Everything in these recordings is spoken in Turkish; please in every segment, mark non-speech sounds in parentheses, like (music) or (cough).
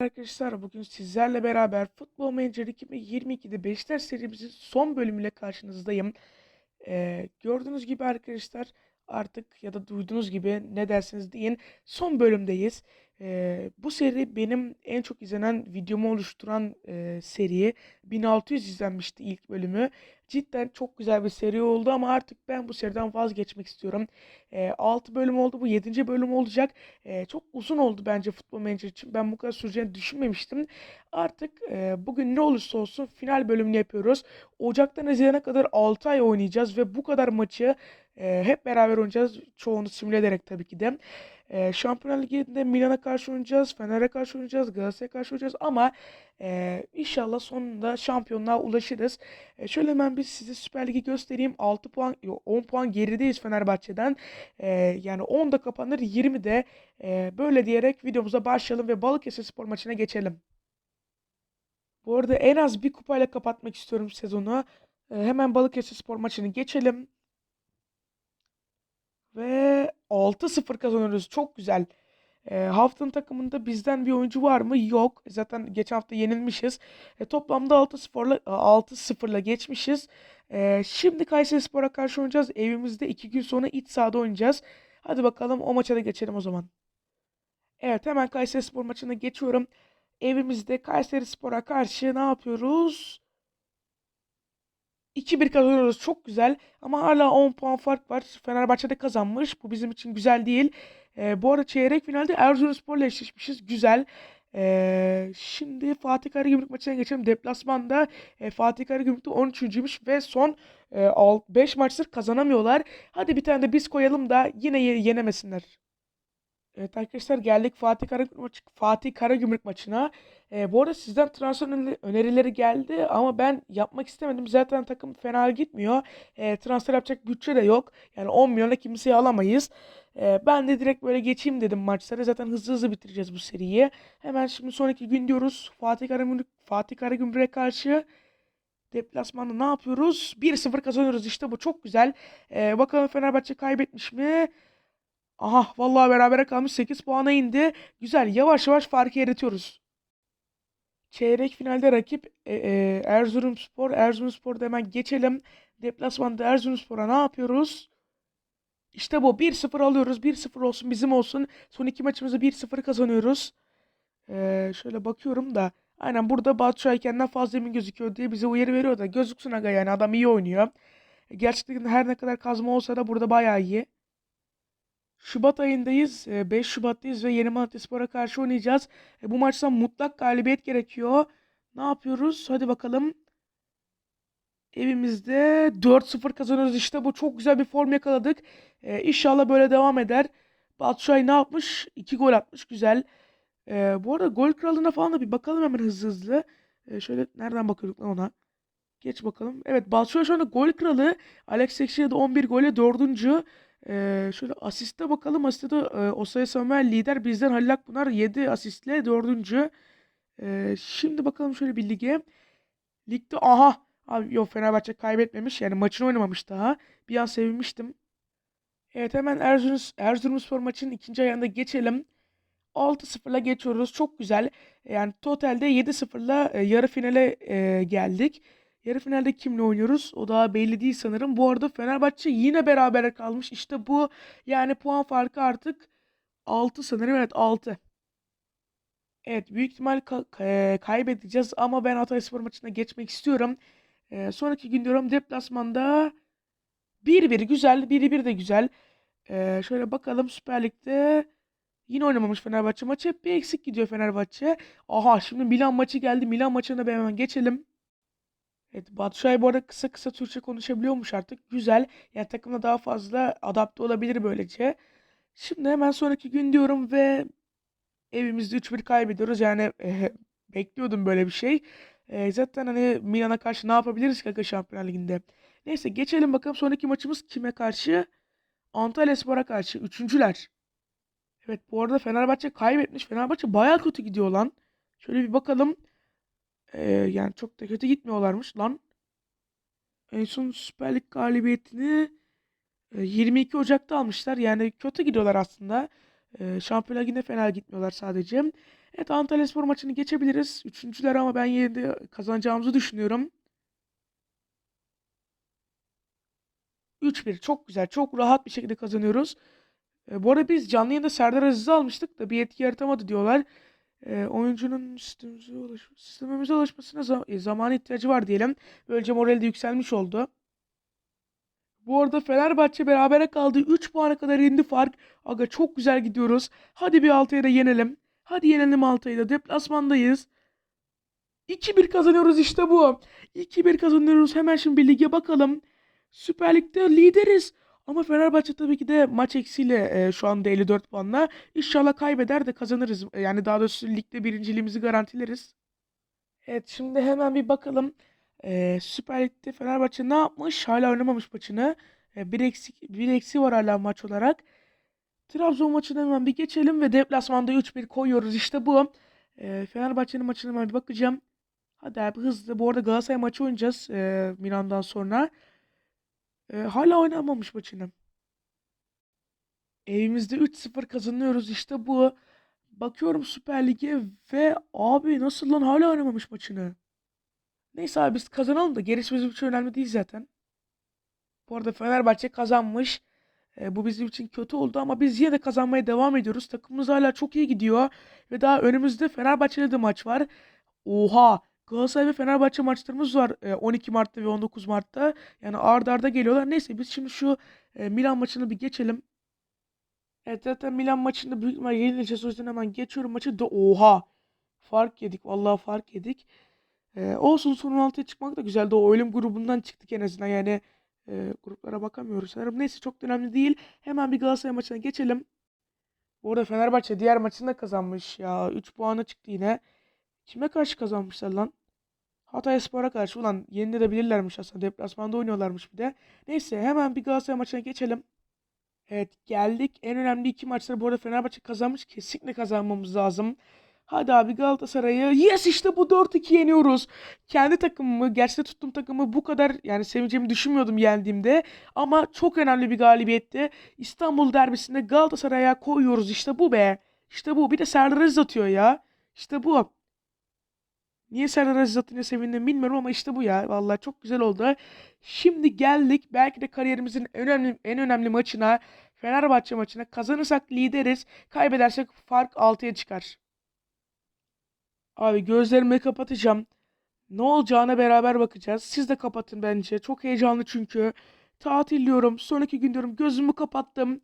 Arkadaşlar bugün sizlerle beraber Futbol Manager 2022'de Beşiktaş serimizin son bölümüyle karşınızdayım. Ee, gördüğünüz gibi arkadaşlar artık ya da duyduğunuz gibi ne dersiniz deyin son bölümdeyiz. Ee, bu seri benim en çok izlenen videomu oluşturan e, seri. 1600 izlenmişti ilk bölümü. Cidden çok güzel bir seri oldu ama artık ben bu seriden vazgeçmek istiyorum. Ee, 6 bölüm oldu bu 7. bölüm olacak. Ee, çok uzun oldu bence Futbol Manager için. Ben bu kadar süreceğini düşünmemiştim. Artık e, bugün ne olursa olsun final bölümünü yapıyoruz. Ocaktan Haziran'a kadar 6 ay oynayacağız ve bu kadar maçı e, hep beraber oynayacağız. Çoğunu simüle ederek tabii ki de. E, Şampiyonlar Ligi'nde Milan'a karşı oynayacağız, Fener'e karşı oynayacağız, Galatasaray'a karşı oynayacağız ama e, inşallah sonunda şampiyonluğa ulaşırız. E, şöyle hemen bir size Süper Lig'i göstereyim. 6 puan, yo, 10 puan gerideyiz Fenerbahçe'den. E, yani 10 da kapanır, 20 de e, böyle diyerek videomuza başlayalım ve Balıkesir spor maçına geçelim. Bu arada en az bir kupayla kapatmak istiyorum sezonu. E, hemen Balıkesir spor maçını geçelim. Ve 6-0 kazanıyoruz. Çok güzel. E, haftanın takımında bizden bir oyuncu var mı? Yok. Zaten geçen hafta yenilmişiz. E, toplamda 6-0'la 6-0'la geçmişiz. E, şimdi Kayserispor'a karşı oynayacağız. Evimizde 2 gün sonra iç sahada oynayacağız. Hadi bakalım o maça da geçelim o zaman. Evet hemen Kayserispor maçına geçiyorum. Evimizde Kayserispor'a karşı ne yapıyoruz? 2-1 kazanıyoruz. Çok güzel. Ama hala 10 puan fark var. Fenerbahçe'de kazanmış. Bu bizim için güzel değil. Ee, bu arada çeyrek finalde Erzurumspor'la eşleşmişiz. Güzel. Ee, şimdi Fatih Karagümrük maçına geçelim. Deplasmanda e, Fatih Karagümrük'te 13.'müş ve son e, 5 maçtır kazanamıyorlar. Hadi bir tane de biz koyalım da yine ye- yenemesinler. Evet arkadaşlar geldik Fatih Karagümrük, maçı, Fatih Karagümrük maçına. Ee, bu arada sizden transfer öneri- önerileri geldi ama ben yapmak istemedim. Zaten takım fena gitmiyor. Ee, transfer yapacak bütçe de yok. Yani 10 milyona kimseyi alamayız. Ee, ben de direkt böyle geçeyim dedim maçları. Zaten hızlı hızlı bitireceğiz bu seriyi. Hemen şimdi sonraki gün diyoruz. Fatih Karagümrük, Fatih Karagümrük'e karşı deplasmanda ne yapıyoruz? 1-0 kazanıyoruz işte bu çok güzel. Ee, bakalım Fenerbahçe kaybetmiş mi? Aha vallahi berabere kalmış 8 puana indi. Güzel yavaş yavaş farkı eritiyoruz. Çeyrek finalde rakip e, e, Erzurumspor. Erzurumspor'da hemen geçelim. Deplasmanda Erzurumspor'a ne yapıyoruz? İşte bu 1-0 alıyoruz. 1-0 olsun bizim olsun. Son iki maçımızı 1-0 kazanıyoruz. Ee, şöyle bakıyorum da. Aynen burada Batu Şahin kendinden fazla emin gözüküyor diye bize uyarı veriyor da. Gözüksün aga yani adam iyi oynuyor. Gerçekten her ne kadar kazma olsa da burada bayağı iyi. Şubat ayındayız. e, 5 Şubat'tayız ve Yeni Malatyaspor'a karşı oynayacağız. E, Bu maçtan mutlak galibiyet gerekiyor. Ne yapıyoruz? Hadi bakalım. Evimizde 4-0 kazanıyoruz. İşte bu çok güzel bir form yakaladık. E, İnşallah böyle devam eder. Batshuayi ne yapmış? 2 gol atmış. Güzel. E, bu arada gol kralına falan da bir bakalım hemen hızlı hızlı. E, şöyle nereden bakıyorduk lan ona? Geç bakalım. Evet Batshuayi şu anda gol kralı. Alex Teixeira da 11 golle 4. Ee, şöyle asiste bakalım. Asiste de e, Osayi Samuel lider. Bizden Halil Akpınar 7 asistle 4. Ee, şimdi bakalım şöyle bir lige. Ligde aha. Abi yok Fenerbahçe kaybetmemiş. Yani maçını oynamamış daha. Bir an sevinmiştim. Evet hemen Erzurum, Erzurumspor maçının ikinci ayağında geçelim. 6-0'la geçiyoruz. Çok güzel. Yani totalde 7-0'la e, yarı finale e, geldik. Yarı finalde kimle oynuyoruz? O daha belli değil sanırım. Bu arada Fenerbahçe yine berabere kalmış. İşte bu yani puan farkı artık 6 sanırım. Evet 6. Evet büyük ihtimal ka- ka- kaybedeceğiz ama ben Hatayspor maçına geçmek istiyorum. Ee, sonraki gün diyorum deplasmanda 1-1 güzel. 1-1 de güzel. Ee, şöyle bakalım Süper Lig'de yine oynamamış Fenerbahçe maçı. Hep bir eksik gidiyor Fenerbahçe. Aha şimdi Milan maçı geldi. Milan maçına hemen geçelim. Evet, Batshuayi bu arada kısa kısa Türkçe konuşabiliyormuş artık. Güzel. Yani takımla daha fazla adapte olabilir böylece. Şimdi hemen sonraki gün diyorum ve evimizde 3-1 kaybediyoruz. Yani eh, (laughs) bekliyordum böyle bir şey. Eh, zaten hani Milan'a karşı ne yapabiliriz ki Şampiyonlar Ligi'nde. Neyse geçelim bakalım sonraki maçımız kime karşı? Antalyaspor'a karşı. Üçüncüler. Evet bu arada Fenerbahçe kaybetmiş. Fenerbahçe bayağı kötü gidiyor lan. Şöyle bir bakalım. Ee, yani çok da kötü gitmiyorlarmış lan. En son Süper Lig galibiyetini e, 22 Ocak'ta almışlar. Yani kötü gidiyorlar aslında. E, Şampiyonlar Ligi'nde fena gitmiyorlar sadece. Evet Antalyaspor maçını geçebiliriz. Üçüncüler ama ben yine de kazanacağımızı düşünüyorum. 3-1 çok güzel. Çok rahat bir şekilde kazanıyoruz. E, bu arada biz canlı yayında Serdar Aziz'i almıştık da bir etki yaratamadı diyorlar. E, oyuncunun sistemimize, ulaş sistemimize ulaşmasına zam e, zamana ihtiyacı var diyelim. Böylece morali de yükselmiş oldu. Bu arada Fenerbahçe berabere kaldı. 3 puana kadar indi fark. Aga çok güzel gidiyoruz. Hadi bir Altay'ı da yenelim. Hadi yenelim Altay'ı da. Deplasmandayız. 2-1 kazanıyoruz işte bu. 2-1 kazanıyoruz. Hemen şimdi bir lige bakalım. Süper Lig'de lideriz. Ama Fenerbahçe tabii ki de maç eksiğiyle e, şu anda 54 puanla. İnşallah kaybeder de kazanırız. E, Yani daha doğrusu ligde birinciliğimizi garantileriz. Evet şimdi hemen bir bakalım. E, Süper Lig'de Fenerbahçe ne yapmış? Hala oynamamış maçını. E, bir eksik bir eksi var hala maç olarak. Trabzon maçına hemen bir geçelim ve deplasmanda 3-1 koyuyoruz. İşte bu. E, Fenerbahçe'nin maçına hemen bir bakacağım. Hadi abi hızlı. Bu arada Galatasaray maçı oynayacağız e, Milan'dan sonra. E, hala oynamamış maçını. Evimizde 3-0 kazanıyoruz. İşte bu. Bakıyorum Süper Lig'e ve abi nasıl lan hala oynamamış maçını. Neyse abi biz kazanalım da gerisi bizim için önemli değil zaten. Bu arada Fenerbahçe kazanmış. E, bu bizim için kötü oldu ama biz yine de kazanmaya devam ediyoruz. Takımımız hala çok iyi gidiyor. Ve daha önümüzde Fenerbahçe'yle de maç var. Oha! Galatasaray ve Fenerbahçe maçlarımız var e, 12 Mart'ta ve 19 Mart'ta. Yani ard arda geliyorlar. Neyse biz şimdi şu e, Milan maçını bir geçelim. Evet zaten Milan maçında büyük ihtimalle yenileceğiz. O yüzden hemen geçiyorum maçı. Da oha! Fark yedik. Vallahi fark yedik. E, olsun son 16'ya çıkmak da güzeldi. O ölüm grubundan çıktık en azından. Yani e, gruplara bakamıyoruz sanırım. Neyse çok önemli değil. Hemen bir Galatasaray maçına geçelim. Bu arada Fenerbahçe diğer maçını da kazanmış ya. 3 puanı çıktı yine. Kime karşı kazanmışlar lan? Hatayspor'a karşı. Ulan yenilebilirlermiş aslında. Deplasmanda oynuyorlarmış bir de. Neyse hemen bir Galatasaray maçına geçelim. Evet geldik. En önemli iki maçları bu arada Fenerbahçe kazanmış. Kesinlikle kazanmamız lazım. Hadi abi Galatasaray'ı. Yes işte bu 4-2 yeniyoruz. Kendi takımımı, gerçekte tuttuğum takımı bu kadar yani seveceğimi düşünmüyordum yendiğimde. Ama çok önemli bir galibiyetti. İstanbul derbisinde Galatasaray'a koyuyoruz. İşte bu be. İşte bu. Bir de Serdar Aziz atıyor ya. İşte bu. Niye Serdar Aziz atınca sevindim bilmiyorum ama işte bu ya. Vallahi çok güzel oldu. Şimdi geldik belki de kariyerimizin en önemli en önemli maçına. Fenerbahçe maçına. Kazanırsak lideriz. Kaybedersek fark 6'ya çıkar. Abi gözlerimi kapatacağım. Ne olacağına beraber bakacağız. Siz de kapatın bence. Çok heyecanlı çünkü. Tatil diyorum. Sonraki gün diyorum. Gözümü kapattım.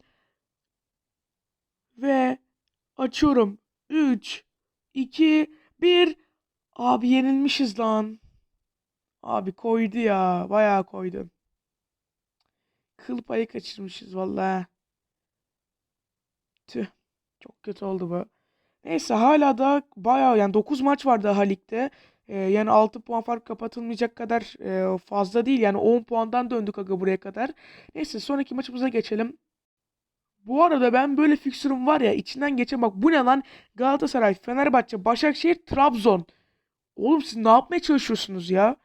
Ve açıyorum. 3, 2, 1. Abi yenilmişiz lan. Abi koydu ya. Bayağı koydu. Kıl payı kaçırmışız vallahi. Tüh. Çok kötü oldu bu. Neyse hala da bayağı yani 9 maç var daha ligde. Ee, yani 6 puan fark kapatılmayacak kadar e, fazla değil. Yani 10 puandan döndük aga buraya kadar. Neyse sonraki maçımıza geçelim. Bu arada ben böyle fikstürüm var ya içinden geçen bak bu ne lan? Galatasaray, Fenerbahçe, Başakşehir, Trabzon. Oğlum siz ne yapmaya çalışıyorsunuz ya?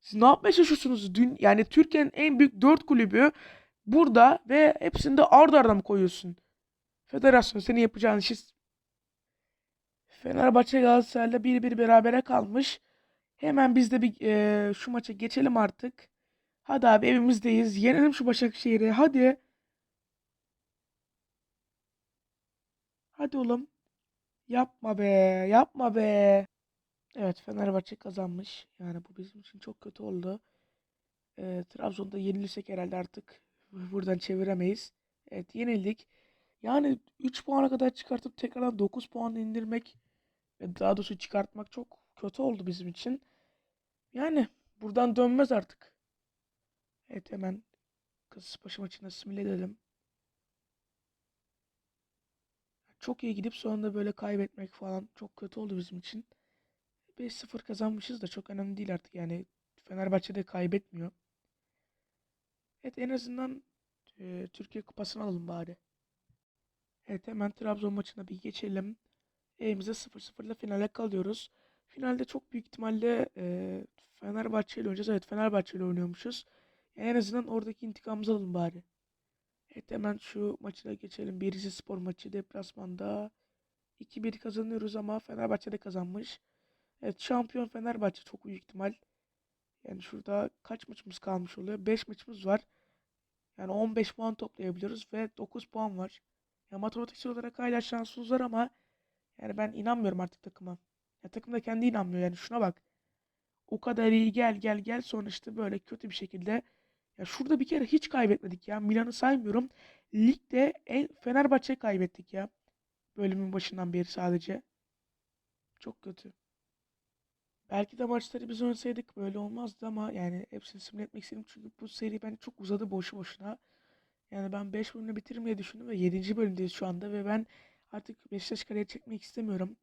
Siz ne yapmaya çalışıyorsunuz? Dün, yani Türkiye'nin en büyük 4 kulübü burada ve hepsini de ard arda mı koyuyorsun? Federasyon senin yapacağın işi Fenerbahçe Galatasaray'la 1-1 berabere kalmış. Hemen biz de bir e, şu maça geçelim artık. Hadi abi evimizdeyiz. Yenelim şu Başakşehir'i. Hadi. Hadi oğlum. Yapma be. Yapma be. Evet Fenerbahçe kazanmış. Yani bu bizim için çok kötü oldu. E, Trabzon'da yenilirsek herhalde artık (laughs) buradan çeviremeyiz. Evet yenildik. Yani 3 puana kadar çıkartıp tekrardan 9 puan indirmek ve daha doğrusu çıkartmak çok kötü oldu bizim için. Yani buradan dönmez artık. Evet hemen Kasımpaşa maçına simüle edelim. Çok iyi gidip sonunda böyle kaybetmek falan çok kötü oldu bizim için. 5-0 kazanmışız da çok önemli değil artık yani. Fenerbahçe de kaybetmiyor. Evet en azından e, Türkiye Kupası'nı alalım bari. Evet hemen Trabzon maçına bir geçelim. Evimize 0-0 ile finale kalıyoruz. Finalde çok büyük ihtimalle e, Fenerbahçe ile oynayacağız. Evet Fenerbahçe ile oynuyormuşuz. En azından oradaki intikamımızı alalım bari. Evet hemen şu maçına geçelim. Birisi spor maçı deplasmanda. 2-1 kazanıyoruz ama Fenerbahçe de kazanmış. Evet şampiyon Fenerbahçe çok büyük ihtimal. Yani şurada kaç maçımız kalmış oluyor? 5 maçımız var. Yani 15 puan toplayabiliyoruz ve 9 puan var. Ya matematiksel olarak hala şansımız var ama yani ben inanmıyorum artık takıma. Ya takım da kendi inanmıyor yani şuna bak. O kadar iyi gel gel gel sonra işte böyle kötü bir şekilde. Ya şurada bir kere hiç kaybetmedik ya. Milan'ı saymıyorum. Ligde en Fenerbahçe kaybettik ya. Bölümün başından beri sadece. Çok kötü. Belki de maçları biz oynasaydık böyle olmazdı ama yani hepsini simüle istedim. Çünkü bu seri bence çok uzadı boşu boşuna. Yani ben 5 bölümle bitiririm diye düşündüm ve 7. bölümdeyiz şu anda ve ben artık Beşiktaş kaleye çekmek istemiyorum.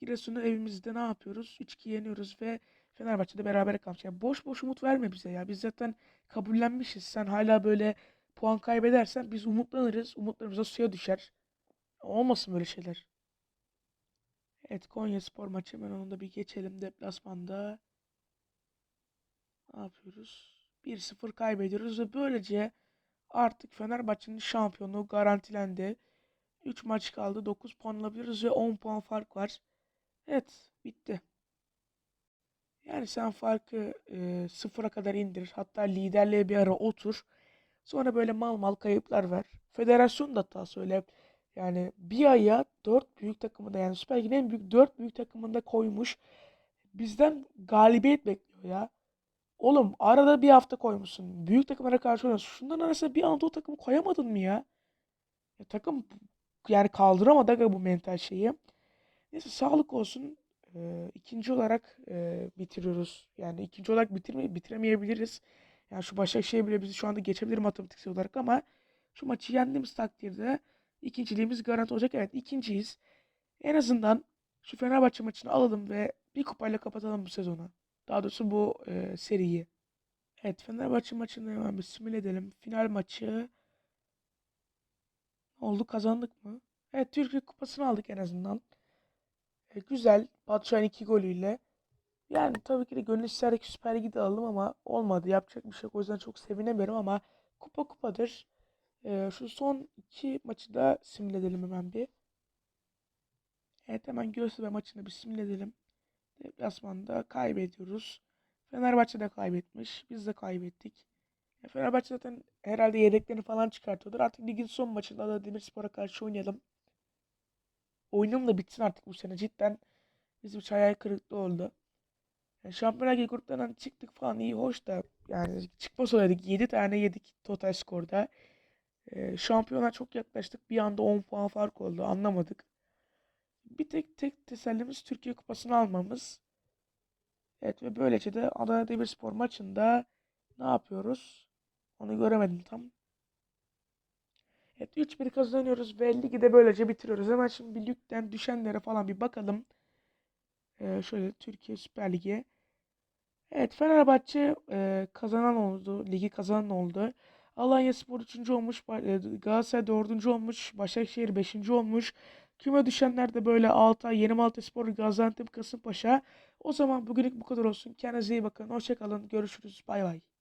Giresun'u evimizde ne yapıyoruz? 3-2 yeniyoruz ve Fenerbahçe'de berabere kalmış. Yani boş boş umut verme bize ya. Biz zaten kabullenmişiz. Sen hala böyle puan kaybedersen biz umutlanırız. Umutlarımız da suya düşer. Olmasın böyle şeyler. Evet Konya Spor maçı hemen onu da bir geçelim deplasmanda. Ne yapıyoruz? 1-0 kaybediyoruz ve böylece artık Fenerbahçe'nin şampiyonluğu garantilendi. 3 maç kaldı. 9 puan alabiliriz ve 10 puan fark var. Evet bitti. Yani sen farkı e, sıfıra kadar indir. Hatta liderliğe bir ara otur. Sonra böyle mal mal kayıplar ver. Federasyon da hatası öyle. Yani bir aya dört büyük takımında yani Süper Lig'in en büyük dört büyük takımında koymuş. Bizden galibiyet bekliyor ya. Oğlum arada bir hafta koymuşsun. Büyük takımlara karşı oynuyorsun. Şundan arasında bir Anadolu takımı koyamadın mı ya? Ya takım yani kaldıramadı aga bu mental şeyi. Neyse sağlık olsun. Ee, ikinci olarak e, bitiriyoruz. Yani ikinci olarak bitirme, bitiremeyebiliriz. Yani şu Başakşehir bile bizi şu anda geçebilir matematiksel olarak ama şu maçı yendiğimiz takdirde ikinciliğimiz garanti olacak. Evet ikinciyiz. En azından şu Fenerbahçe maçını alalım ve bir kupayla kapatalım bu sezonu. Daha doğrusu bu e, seriyi. Evet Fenerbahçe maçını hemen bir simüle edelim. Final maçı oldu kazandık mı? Evet Türkiye Kupası'nı aldık en azından. E, güzel. Batshuayi iki golüyle. Yani tabii ki de gönül isterdi ki Süper Lig'i de alalım ama olmadı. Yapacak bir şey yok. O yüzden çok sevinemiyorum ama kupa kupadır. E, şu son iki maçı da simüle edelim hemen bir. Evet hemen Göztepe maçını bir simüle edelim. Deplasmanda kaybediyoruz. Fenerbahçe de kaybetmiş. Biz de kaybettik. Fenerbahçe zaten herhalde yedeklerini falan çıkartıyordur. Artık ligin son maçında da Demirspor'a karşı oynayalım. Oyunum da bitsin artık bu sene. Cidden bizim için hayal kırıklığı oldu. Yani Şampiyonlar Ligi gruplarından çıktık falan iyi hoş da yani çıkmaz olaydık. 7 tane yedik total skorda. E, şampiyona çok yaklaştık. Bir anda 10 puan fark oldu. Anlamadık. Bir tek tek tesellimiz Türkiye Kupası'nı almamız. Evet ve böylece de Adana Demirspor maçında ne yapıyoruz? Onu göremedim tam. Evet 3-1 kazanıyoruz ve ligi de böylece bitiriyoruz. Hemen şimdi bir ligden düşenlere falan bir bakalım. Ee, şöyle Türkiye Süper Ligi. Evet Fenerbahçe e, kazanan oldu. Ligi kazanan oldu. Alanyaspor 3. olmuş. E, Galatasaray 4. olmuş. Başakşehir 5. olmuş. Küme düşenler de böyle Altay, Yeni Malatyaspor, Gaziantep, Kasımpaşa. O zaman bugünlük bu kadar olsun. Kendinize iyi bakın. Hoşçakalın. Görüşürüz. Bay bay.